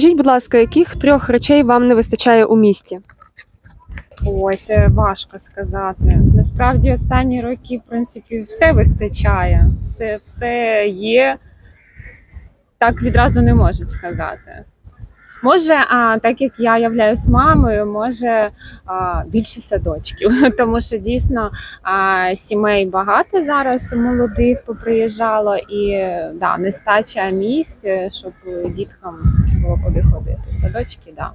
Скажіть, будь ласка, яких трьох речей вам не вистачає у місті? Ой, це важко сказати. Насправді останні роки, в принципі, все вистачає, все, все є. Так відразу не можу сказати. Може, а, так як я являюсь мамою, може а, більше садочків, тому що дійсно а, сімей багато зараз молодих поприїжджало, і да, нестача місць, щоб діткам було куди ходити. Садочки, да.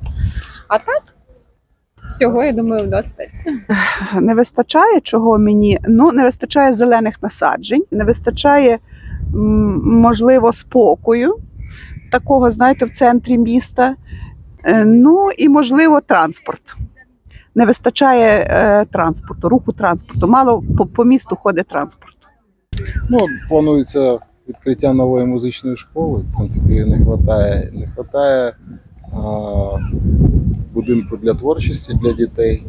А так, всього, я думаю, достатньо. не вистачає чого мені. Ну, не вистачає зелених насаджень, не вистачає, можливо, спокою, такого, знаєте, в центрі міста. Е, Ну і, можливо, транспорт. Не вистачає е, транспорту, руху транспорту. Мало по, по місту ходить транспорт. Ну, планується відкриття нової музичної школи. В принципі, не вистачає, не вистачає будинку для творчості для дітей.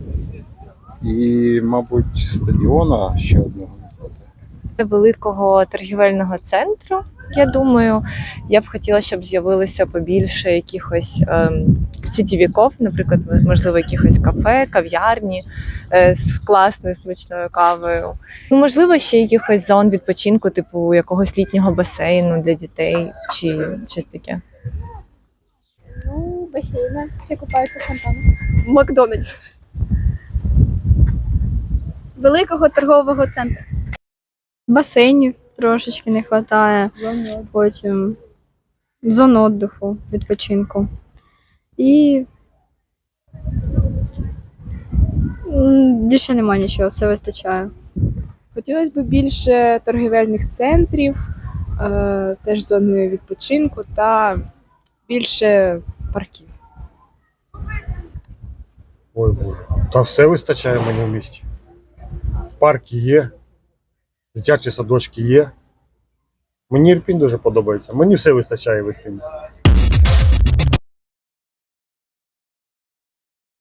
І, мабуть, стадіона ще одного. Великого торгівельного центру. Я думаю, я б хотіла, щоб з'явилося побільше якихось ем, сітівіків, наприклад, можливо, якихось кафе, кав'ярні е, з класною смачною кавою. Ну, можливо, ще якихось зон відпочинку, типу якогось літнього басейну для дітей чи щось таке. Ну, басейна. Все купаються в фонтанах. Макдональдс. Великого торгового центру. Басейнів трошечки не вистачає, потім зон віддиху, відпочинку. І більше немає нічого, все вистачає. Хотілося б більше торгівельних центрів, е, теж зони відпочинку та більше парків. Ой Боже. Та все вистачає мені в місті. Парки є, дитячі садочки є. Мені Ірпінь дуже подобається. Мені все вистачає в Ірпіні.